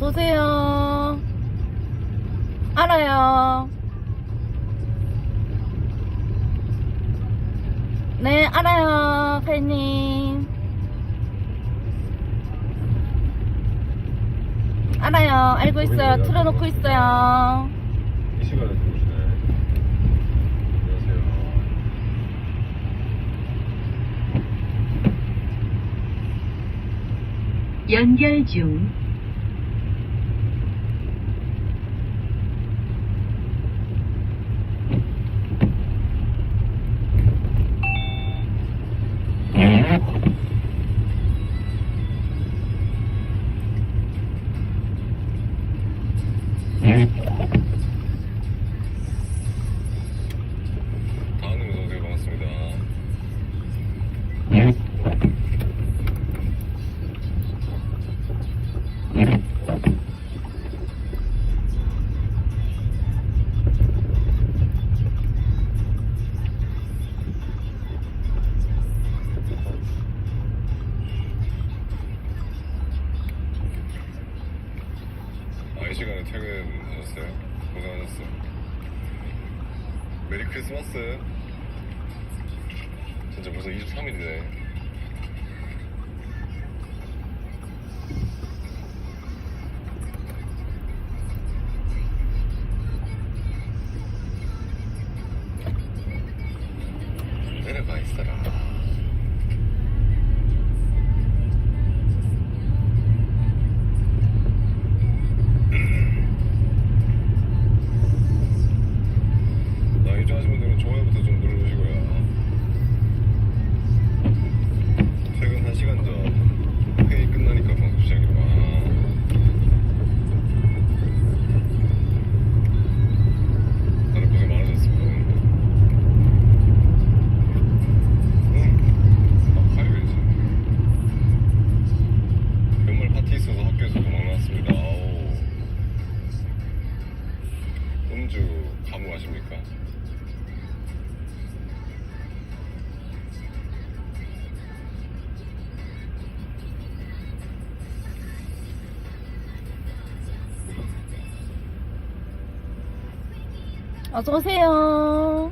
어서오세요. 알아요. 네, 알아요, 카이님. 알아요. 알고 있어요. 틀어놓고 있어요. 이 시간에 들어오시네. 안녕하세요. 연결 중. 어서 오세요.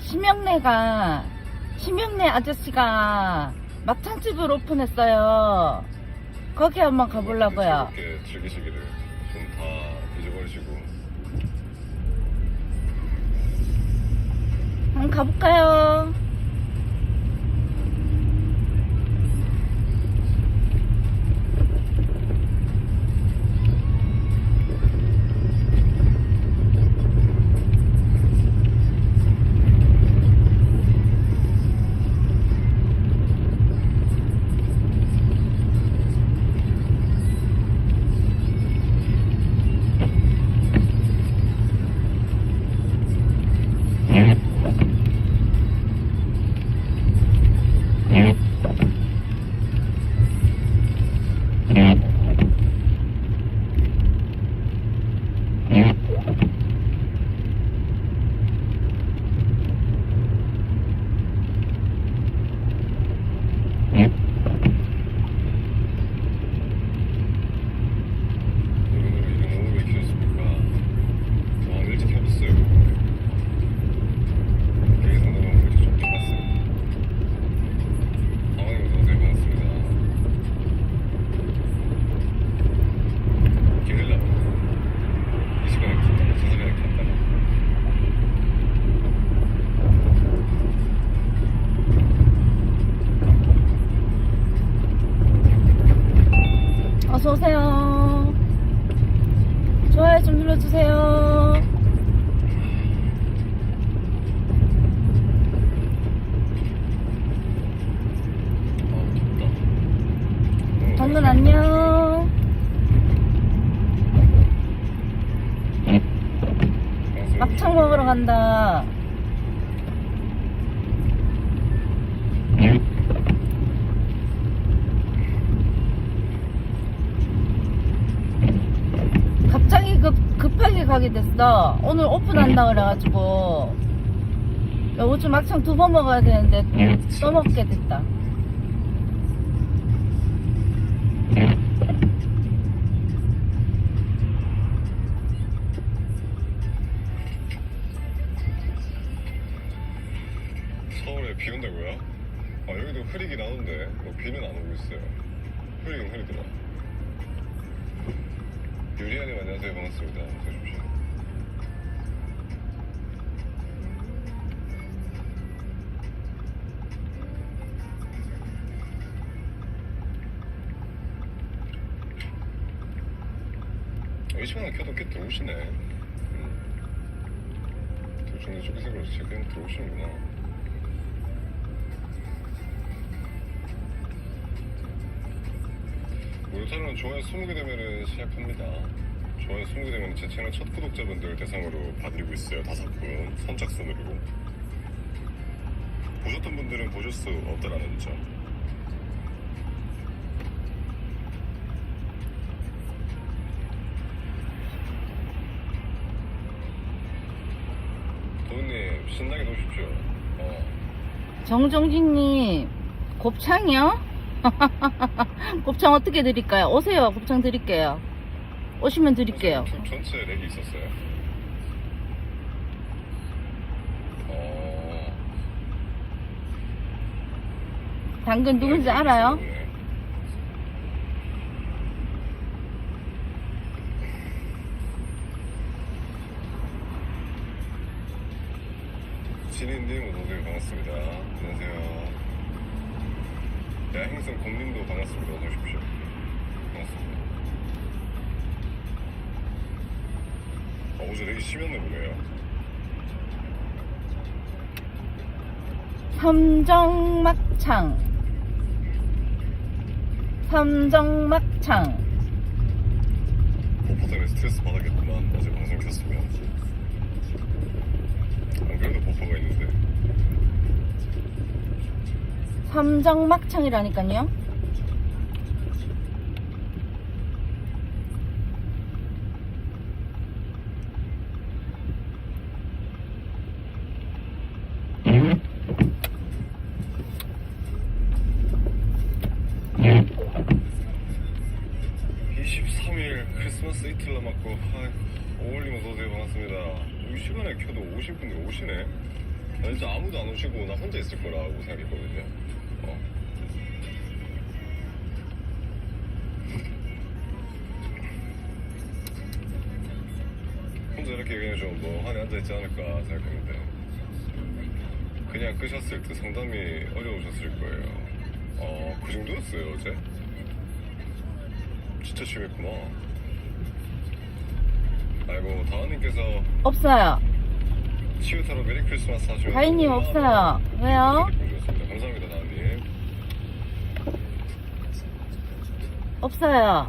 심영래가, 심영래 아저씨가 막창집을 오픈했어요. 거기 한번 가보려고요. 즐기시기를 좀 다 잊어버리시고 가볼까요? 막창 먹으러 간다. 갑자기 급, 급 급하게 가게 됐어. 오늘 오픈한다 그래가지고. 요즘 막창 두 번 먹어야 되는데 또 먹게 됐다. 유리아님 안녕하세요 반갑습니다. 어서 오십시오. 어, 이 시간에 켜도 꽤 들어오시네. 음. 도중에 쪽에서 그렇지 그냥 들어오시는구나. 모르타는 좋아요 20개 되면은 시작합니다. 좋아요 20개 되면 제 채널 첫 구독자분들 대상으로 받고 있어요. 다섯 분 선착순으로. 보셨던 분들은 보실 수 없다라는 점. 도훈님 신나게 노십시오. 어. 정종진님, 곱창이요? 곱창 어떻게 드릴까요? 오세요. 곱창 드릴게요. 오시면 드릴게요. 전- 전체 렉이 있었어요. 어. 당근 누군지 알아요? 네. 진희님 어서오세요 반갑습니다 안녕하세요 야행성 공님도 반갑습니다 어서 오십시오 어, 어제 되게 심했나 보네요 삼정막창. 삼정막창. 보포 때문에 스트레스 받았겠구만 어제 방송 켰으면 안 그래도 보포가 있는데 삼정막창이라니까요. 네. 23일 크리스마스 이틀 남았고 아이고, 오월님 어서오세요 반갑습니다 이 시간에 켜도 오실 분들 오시네 나 오시고 나 혼자 있을 거라고 생각했거든요 어. 혼자 이렇게 그냥 좀 멍하니 앉아있지 않을까 생각했는데 그냥 끄셨을 때 상담이 어려우셨을 거예요 어, 그 정도였어요 어제? 진짜 심했구나. 아이고 다은님께서 없어요. 치유타로 메리 크리스마스 하시면 다인님 없어요. 왜요? 감사합니다 다은님. 없어요.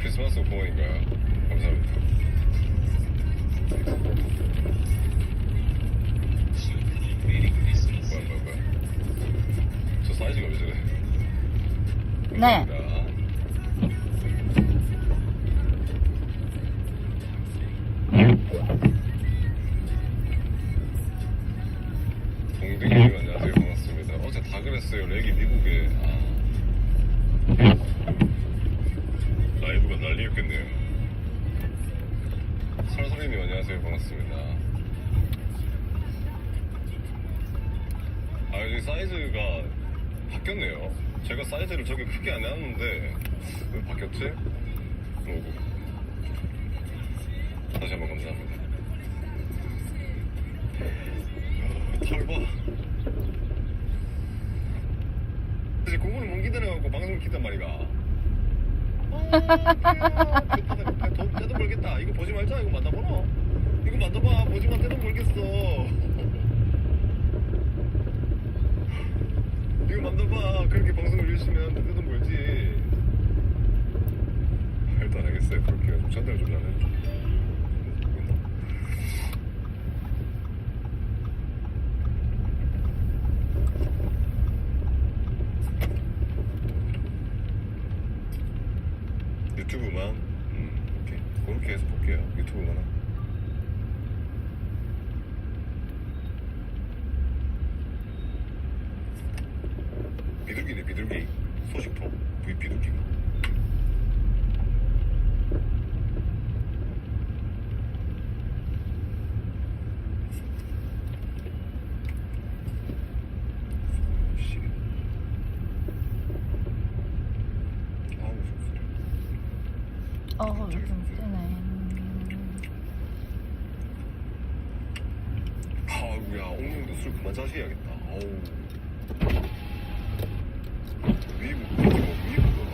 크리스마스 공원인가요? 감사합니다. 뭐야 뭐야 뭐야. 저 사이즈가 왜 저래? 네. 감사합니다. 난리였겠네요. 설설이님 안녕하세요 반갑습니다. 아 여기 사이즈가 바뀌었네요. 제가 사이즈를 저기 크게 안 해놨는데 왜 바뀌었지? 뭐고? 다시 한번 감사합니다. 털 봐. 이제 공부는 못 기다려갖고 방송을 키단 말이가. 돈 떼도 벌겠다. 이거 보지 말자. 이거 만나보나? 이거 만나봐. 보지만 떼도 벌겠어. 이거 만나봐. 그렇게 열심히 하는데 떼도 벌지. 말도 안 하겠어요. 그렇게 좀 전달 좀 하네. 유튜브만 음, 오케이 그렇게 해서 볼게요. 유튜브만 하고. 비둘기네 비둘기. 소식통. V 비둘기가 씨. 아우 속쓰려 어, 요즘 뜨네. 아우야 옥룡도 술 그만 자셔야겠다 아우 위부 위부 위부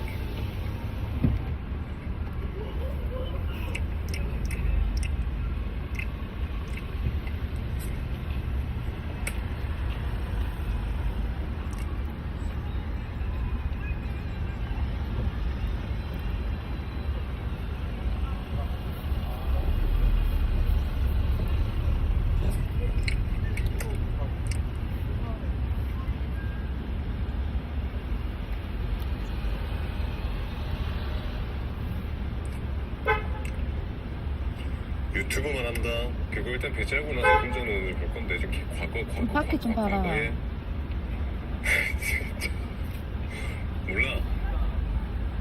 유튜브만 한다. 그거 일단 배제하고 나서 운전을 볼 건데 지금 과거 과거 바퀴 좀 과- 봐라. 과거에 진짜 몰라.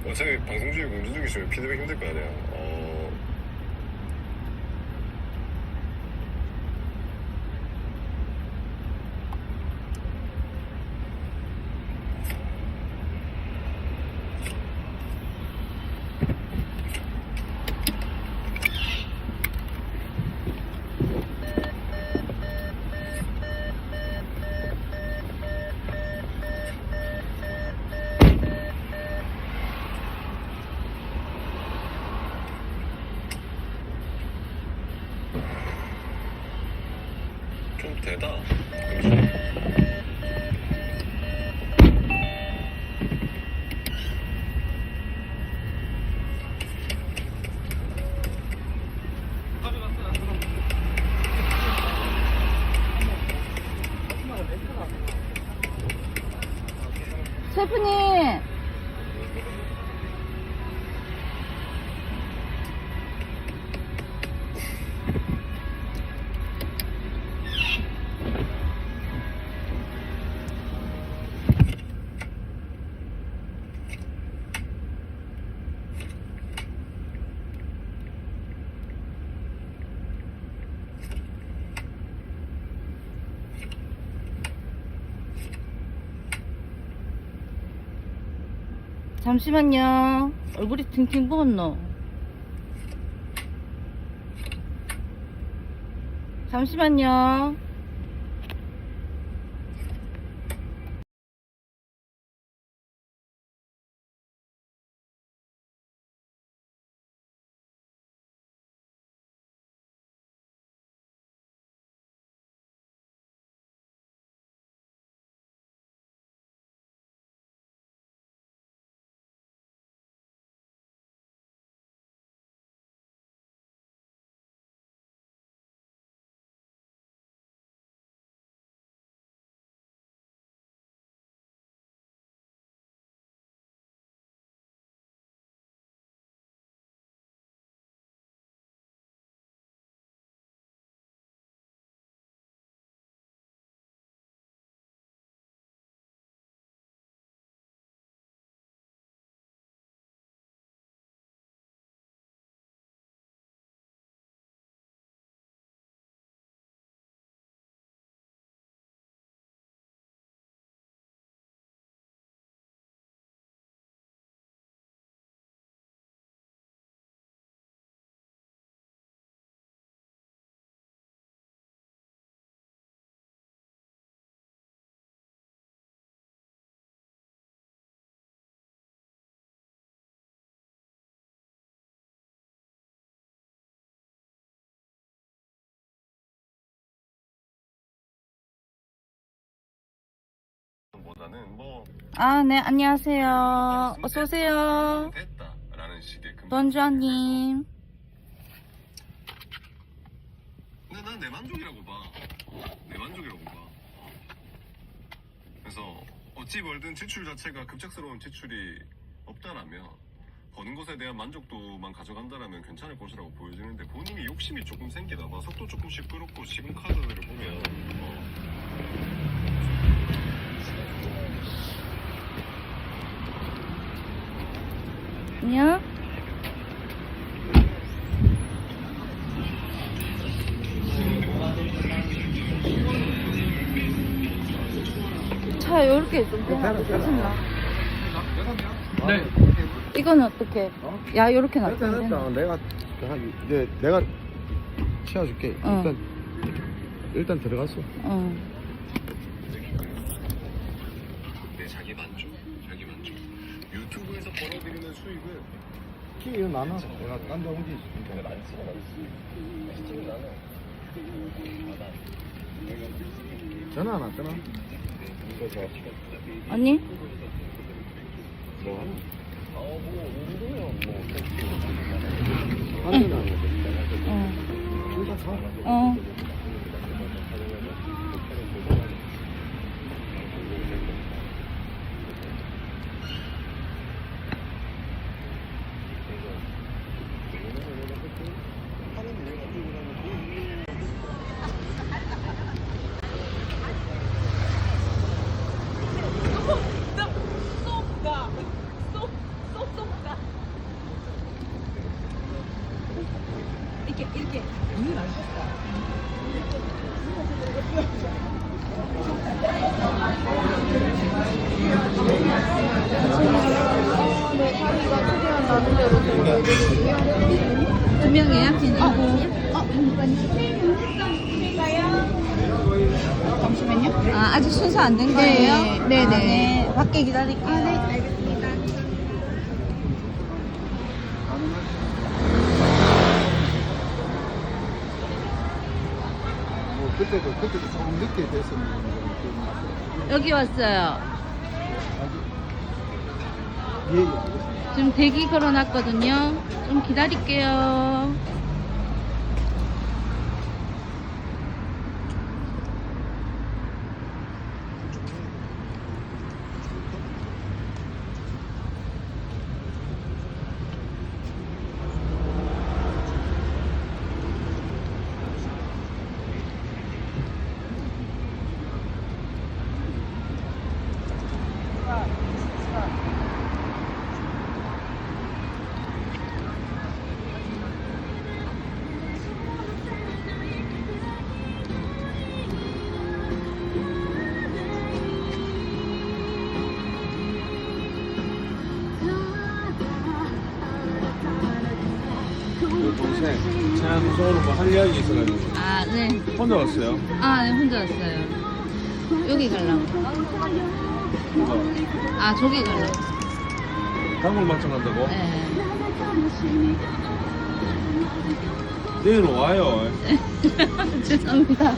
어차피 방송 중이고 운전 중이시면 피드백 힘들 거 아니야. 잠시만요. 얼굴이 팅팅 부었노. 잠시만요. 보다는 뭐 아, 네, 안녕하세요. 어서오세요. 됐다라는 식의 금. 번주아님. 근데 난 내 만족이라고 봐. 내 만족이라고 봐. 그래서 어찌 벌든 지출 자체가 급작스러운 지출이 없다라면 버는 것에 대한 만족도만 가져간다라면 괜찮을 것이라고 보여지는데 본인이 욕심이 조금 생기다 봐 속도 조금 시끄럽고 지금 카드들을 보면 어, 아니야? 차 요렇게 좀 짜증나. 네. 이거는 어떻게? 야 요렇게 됐다 놔두면 됐다? 내가 한 이제 내가 치워줄게 어. 일단 일단 들어갔어 응. 네, 자기 만족 자기 만족 유튜브에서 벌어들이는 수익은 키위 나눠 내가 딴데 않지. 많지는 않아 전화 안 왔잖아 언니? 뭐 하나? 아뭐 운동이야 뭐한 대는 안 왔어. 응. 일단 가 어. 두 명 예약해 어, 어, 잠시만요. 아, 아직 순서 안된 거예요? 네, 네. 네. 밖에 기다릴게요. 아, 네, 알겠습니다. 뭐 그때도 그때도 조금 늦게 됐었는데 여기 왔어요. 예 예 알겠습니다 지금 대기 걸어놨거든요. 좀 기다릴게요. 그 동생 제가 무서워로 뭐 할 이야기 있어가지고 아, 네. 혼자 왔어요 아, 네, 혼자 왔어요. 여기 가려고. 아, 저기 가려고. 단골 맛집 간다고? 네. 내일 와요 죄송합니다.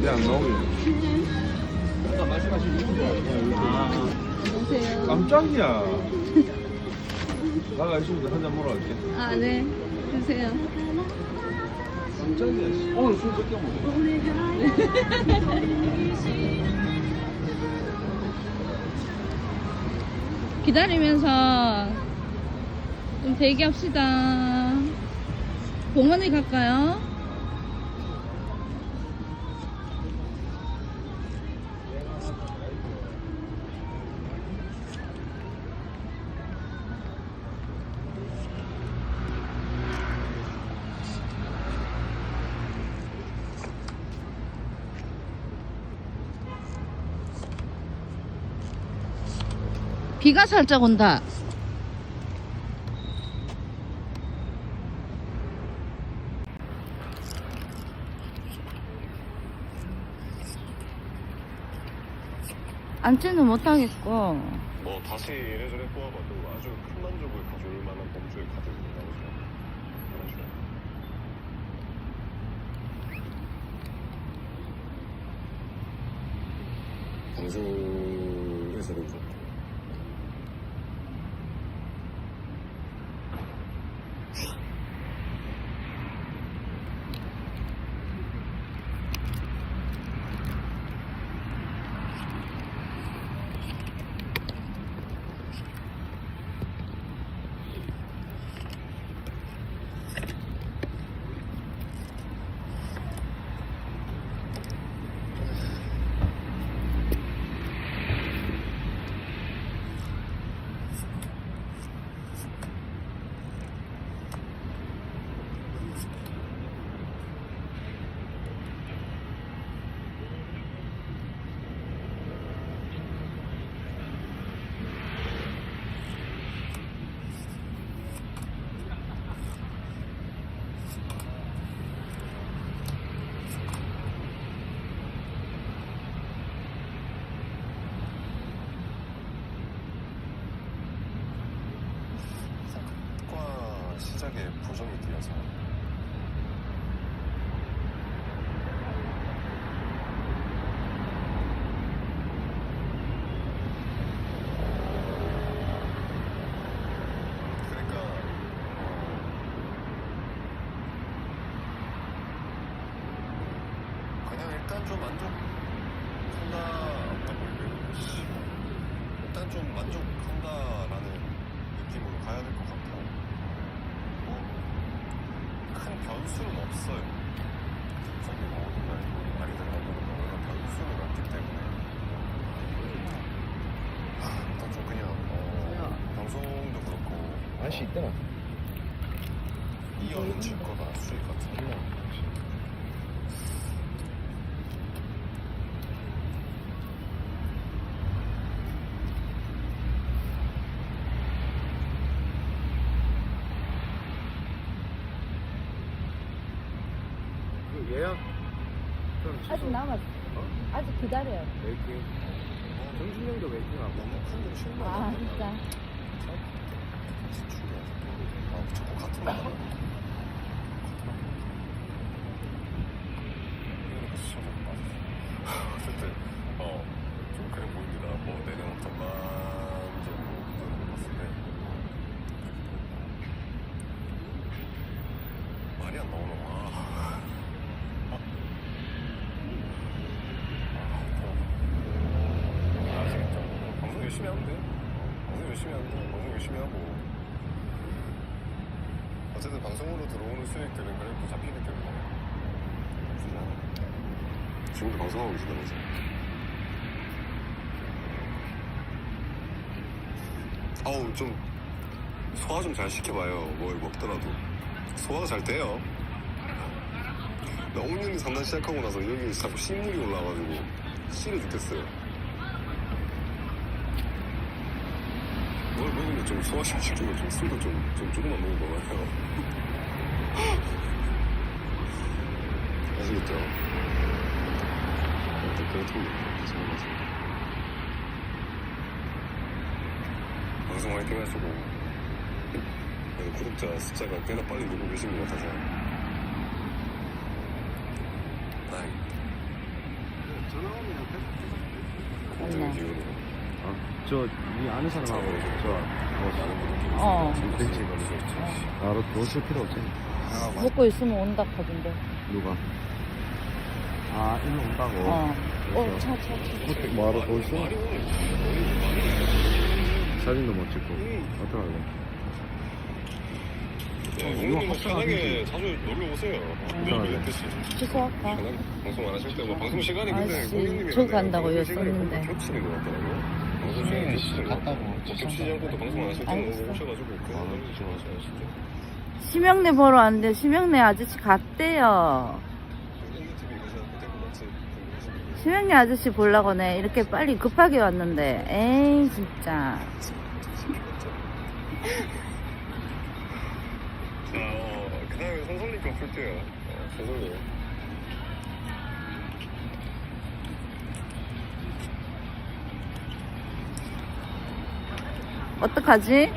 내안 나오게 아까 말씀하신 유튜브 아니야 안녕하세요. 깜짝이야 나가 있으면 한잔 먹으러 갈게 아, 네. 주세요. 깜짝이야 씨. 오늘 술 적게 먹어 기다리면서 좀 대기합시다. 공원에 갈까요? 비가 살짝 온다. 앉지는 못하겠고. 뭐 다시 이래저래 뽑아봐도 아주 큰 만족을 가져올 만한 범주의 카드가 나오죠? 그렇죠. 좀 살짝의 보정이 되어서 그러니까 어, 그냥 일단 좀 만족한다 뭐지 일단 좀 만족한다라는 느낌으로 가야 될 것 같아요. 뭐큰 변수는 없어요. 갑자기 뭐 어느 날 말이 들어가는 거는 변수는 없기 때문에 아, 일단 좀 그냥 어, 방송도 그렇고 맛이 있더라. 이어는 질 거다 수익 같은 거. 그 예약 좀 아직 취소. 남았어. 아직 기다려요. 웨이팅. 정신형도 웨이팅하고. 너무 큰거 실망. 아, 진짜. 아, 자꾸 같은 말. 어쨌든 어, 좀 그래 보입니다. 뭐 내년 전반적으로 그걸 봤을 때 말이 안. 아, 아시겠죠? 방송 열심히 하면 돼. 방송 열심히 하면 돼. 방송 열심히 하고. 어쨌든 방송으로 들어오는 수익들은 그래도 잡히기 때문에. 나쁘지 않아. 지금도 방송하고 계시다면서. 어우, 좀, 소화 좀 잘 시켜봐요. 뭘 먹더라도. 소화가 잘 돼요. 나 5년 상담 시작하고 나서 여기 자꾸 신물이 올라와가지고 싫어 죽겠어요. 뭘 먹으면 좀 소화 잘 시키고 좀 술도 좀, 좀 조금만 먹어봐요. 아시겠죠? 일단. 제가 맞습니다. 방송 화이팅 하시고 구독자 숫자가 꽤나 빨리 늘고 계신 것 같아서 다행입니다. 전화 오면 고맙은 맞네. 기운으로 아, 저, 이 아는 사람하고, 저, 많은 분들께 어. 벤치 걸리죠. 바로 도실 필요 없지. 아, 맞 먹고 있으면 온다 하던데. 누가? 아, 일로 온다고? 어. 어, 차, 차, 차. 뭐하러 더 있어? 오늘 사진도 못 찍고. 어떡하게. 야, 이거 형님은 합성하든지. 편하게 자주 놀러 오세요. 음. 늘 그랬듯이. 취소할까? 방송 안 하실 때 뭐 방송 시간이 근데 아이씨, 고객님이 저 간다고 였었는데. 뭔가 겹치는 것 같더라고요. 겹치는 것 같다고. 뭐 겹치지 않고 또 방송 안 하실 알겠어. 오셔가지고 그좀 하셔야 진짜. 심형래 보러 왔는데 심형래 아저씨 갔대요. 심형래 아저씨 보려고네 이렇게 빨리 급하게 왔는데 에이 진짜 자, 어, 그 다음에 선설님 거 풀게요. 어, 선설님. 어떡하지?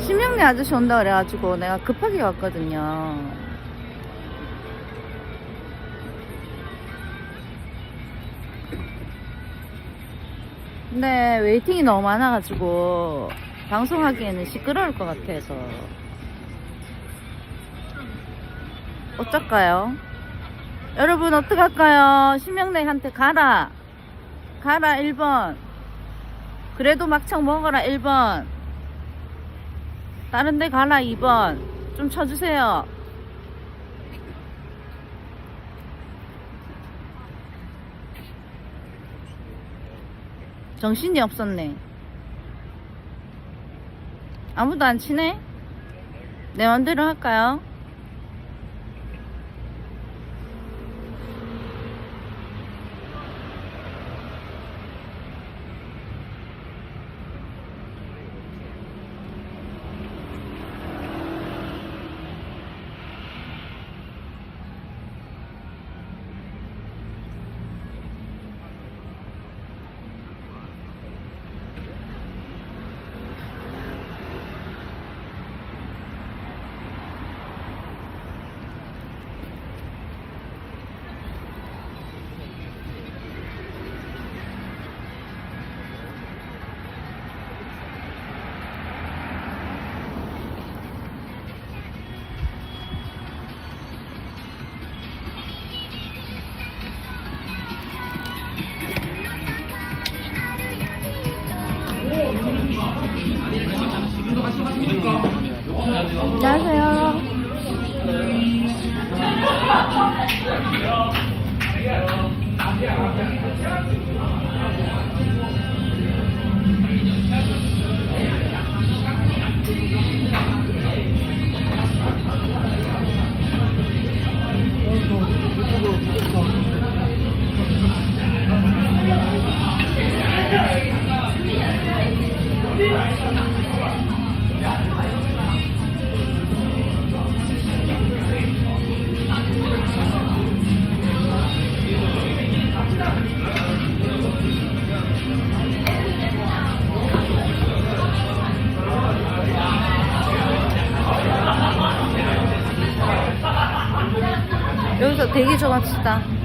심형래 아저씨 온다 그래가지고 내가 급하게 왔거든요. 근데 웨이팅이 너무 많아가지고 방송하기에는 시끄러울 것 같아서 어쩔까요? 여러분 어떡할까요? 심형래한테 가라 가라 1번 그래도 막창 먹어라 1번 다른 데 가라 2번 좀 쳐주세요 정신이 없었네 아무도 안 치네? 내 맘대로 할까요? 대기 좀 합시다.